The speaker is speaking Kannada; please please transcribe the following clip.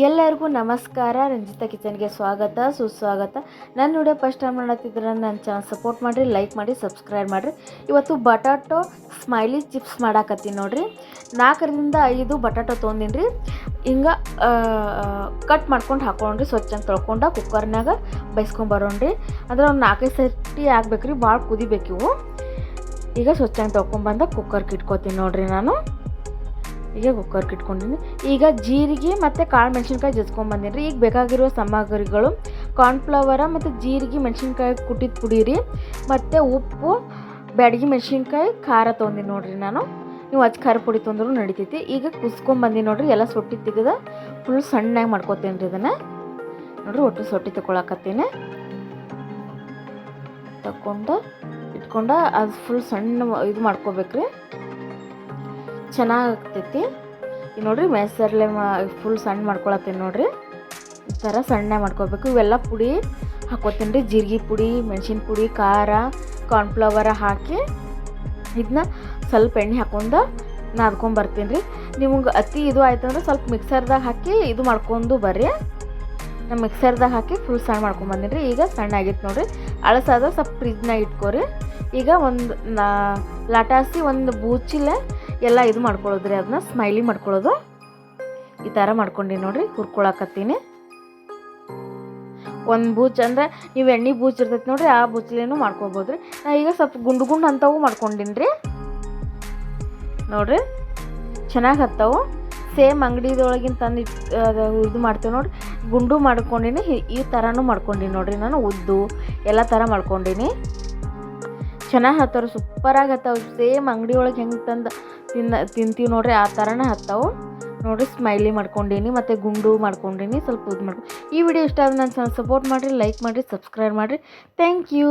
ಎಲ್ಲರಿಗೂ ನಮಸ್ಕಾರ. ರಂಜಿತಾ ಕಿಚನ್ಗೆ ಸ್ವಾಗತ, ಸುಸ್ವಾಗತ. ನನ್ನ ವಿಡಿಯೋ ಫಸ್ಟ್ ಟೈಮ್ ಮಾಡತ್ತಿದ್ರೆ ನನ್ನ ಚಾನಲ್ ಸಪೋರ್ಟ್ ಮಾಡಿರಿ, ಲೈಕ್ ಮಾಡಿ ಸಬ್ಸ್ಕ್ರೈಬ್ ಮಾಡಿರಿ. ಇವತ್ತು ಬಟಾಟೊ ಸ್ಮೈಲಿ ಚಿಪ್ಸ್ ಮಾಡಾಕತ್ತೀನಿ ನೋಡಿರಿ. ನಾಲ್ಕರಿಂದ ಐದು ಬಟಾಟೊ ತೊಗೊಂಡಿನಿ ರೀ ಹಿಂಗೆ ಕಟ್ ಮಾಡ್ಕೊಂಡು ಹಾಕೊಂಡ್ರಿ ಸ್ವಚ್ಛಂಗೆ ತೊಳ್ಕೊಂಡು ಕುಕ್ಕರ್ನಾಗ ಬೈಸ್ಕೊಂಬರೋಣ್ರಿ ಅಂದ್ರೆ ಒಂದು ನಾಲ್ಕೈದು ಸರ್ತಿ ಆಗ್ಬೇಕು ರೀ ಭಾಳ ಇವು. ಈಗ ಸ್ವಚ್ಛಂಗೆ ತೊಳ್ಕೊಂಬಂದ ಕುಕ್ಕರ್ಗೆ ಇಟ್ಕೋತೀನಿ ನೋಡಿರಿ ನಾನು. ಈಗ ಕುಕ್ಕರ್ಗೆ ಇಟ್ಕೊಂಡಿನಿ ಈಗ ಜೀರಿಗೆ ಮತ್ತು ಕಾಳು ಮೆಣಸಿನ್ಕಾಯಿ ಜಜ್ಕೊಂಬಂದಿನಿ ರೀ. ಈಗ ಬೇಕಾಗಿರೋ ಸಾಮಗ್ರಿಗಳು ಕಾರ್ನ್ಫ್ಲವರ ಮತ್ತು ಜೀರಿಗೆ ಮೆಣಸಿನ್ಕಾಯಿ ಕುಟ್ಟಿದ ಪುಡಿ ರೀ ಮತ್ತು ಉಪ್ಪು, ಬ್ಯಾಡಗಿ ಮೆಣಸಿನ್ಕಾಯಿ, ಖಾರ ತೊಗೊಂಡಿನಿ ನೋಡಿರಿ ನಾನು. ನೀವು ಅಚ್ಚ ಖಾರ ಪುಡಿ ತೊಂದರೂ ನಡಿತೈತಿ. ಈಗ ಕುಸ್ಕೊಂಬಂದಿನಿ ನೋಡ್ರಿ, ಎಲ್ಲ ಸೊಟ್ಟಿ ತೆಗೆದ ಫುಲ್ ಸಣ್ಣಾಗಿ ಮಾಡ್ಕೊತೀನಿ ರೀ ಇದನ್ನು. ನೋಡ್ರಿ ಒಟ್ಟು ಸೊಟ್ಟಿ ತಗೊಳಕತ್ತೀನಿ. ತಗೊಂಡು ಇಟ್ಕೊಂಡು, ಅದು ಫುಲ್ ಸಣ್ಣ ಇದು ಮಾಡ್ಕೋಬೇಕ್ರಿ. ಚೆನ್ನಾಗಾಗ್ತೈತಿ ಈಗ ನೋಡ್ರಿ ಮೆಸರ್ಲೆ ಮಾ ಫುಲ್ ಸಣ್ಣ ಮಾಡ್ಕೊಳತ್ತೀನಿ ನೋಡಿರಿ. ಈ ಥರ ಸಣ್ಣ ಮಾಡ್ಕೋಬೇಕು. ಇವೆಲ್ಲ ಪುಡಿ ಹಾಕೋತೀನಿ ರೀ. ಜೀರಿಗೆ ಪುಡಿ, ಮೆಣಸಿನ ಪುಡಿ, ಖಾರ ಕಾರ್ನ್ಫ್ಲವರ ಹಾಕಿ ಇದನ್ನ ಸ್ವಲ್ಪ ಎಣ್ಣೆ ಹಾಕೊಂಡು ನಾದ್ಕೊಂಡು ಬರ್ತೀನಿ ರೀ. ನಿಮ್ಗೆ ಅತಿ ಇದು ಆಯ್ತು ಅಂದ್ರೆ ಸ್ವಲ್ಪ ಮಿಕ್ಸರ್ದಾಗ ಹಾಕಿ ಇದು ಮಾಡ್ಕೊಂಡು ಬರ್ರಿ. ನಾನು ಮಿಕ್ಸರ್ದಾಗ ಹಾಕಿ ಫುಲ್ ಸಣ್ಣ ಮಾಡ್ಕೊಂಬಂದಿನಿ ರೀ. ಈಗ ಸಣ್ಣ ಆಗಿತ್ತು ನೋಡಿರಿ. ಅಳಸಾದ ಸ್ವಲ್ಪ ಫ್ರಿಜ್ನಾಗ ಇಟ್ಕೊರಿ. ಈಗ ಒಂದು, ನಾ, ಲಾಟಾಸಿ ಒಂದು ಬೂಚಿಲೆ ಎಲ್ಲ ಇದು ಮಾಡ್ಕೊಳ್ಳೋದು ರೀ ಅದನ್ನ ಸ್ಮೈಲಿ ಮಾಡ್ಕೊಳ್ಳೋದು. ಈ ಥರ ಮಾಡ್ಕೊಂಡು ನೋಡ್ರಿ, ಹುರ್ಕೊಳಕತ್ತೀನಿ. ಒಂದು ಬೂಚ್ ಅಂದರೆ ನೀವು ಎಣ್ಣೆ ಬೂಚ್ ಇರ್ತೈತೆ ನೋಡ್ರಿ, ಆ ಬೂಚ್ಲೇನು ಮಾಡ್ಕೊಬೋದು ರೀ ನಾ ಈಗ ಸ್ವಲ್ಪ ಗುಂಡು ಗುಂಡು ಅಂಥವು ಮಾಡ್ಕೊಂಡಿನಿ ರೀ ನೋಡ್ರಿ, ಚೆನ್ನಾಗಿ ಹತ್ತವು. ಸೇಮ್ ಅಂಗಡಿದೊಳಗಿನ ತಂದು ಅದು ಇದು ಮಾಡ್ತೇವೆ ನೋಡ್ರಿ, ಗುಂಡು ಮಾಡ್ಕೊಂಡಿನಿ, ಈ ಥರನೂ ಮಾಡ್ಕೊಂಡಿನಿ ನೋಡ್ರಿ ನಾನು, ಉದ್ದು, ಎಲ್ಲ ಥರ ಮಾಡ್ಕೊಂಡಿನಿ. ಚೆನ್ನಾಗಿ ಹತ್ತವ್ರು ಸೂಪರಾಗಿ ಹತ್ತವು ಸೇಮ್ ಅಂಗಡಿ ಒಳಗೆ ಹೆಂಗೆ ತಂದು ತಿನ್ನ, ತಿಂತೀವಿ ನೋಡ್ರಿ, ಆ ಥರನೇ ಹತ್ತವು. ನೋಡ್ರಿ ಸ್ಮೈಲಿ ಮಾಡ್ಕೊಂಡೀನಿ, ಮತ್ತು ಗುಂಡು ಮಾಡ್ಕೊಂಡೀನಿ, ಸ್ವಲ್ಪ ಇದು ಮಾಡ್ಕೊಂಡು ಈ ವಿಡಿಯೋ ಇಷ್ಟ ಆದ್ರೆ ನನ್ನ ಸಪೋರ್ಟ್ ಮಾಡಿರಿ ಲೈಕ್ ಮಾಡಿರಿ ಸಬ್ಸ್ಕ್ರೈಬ್ ಮಾಡಿರಿ. Thank you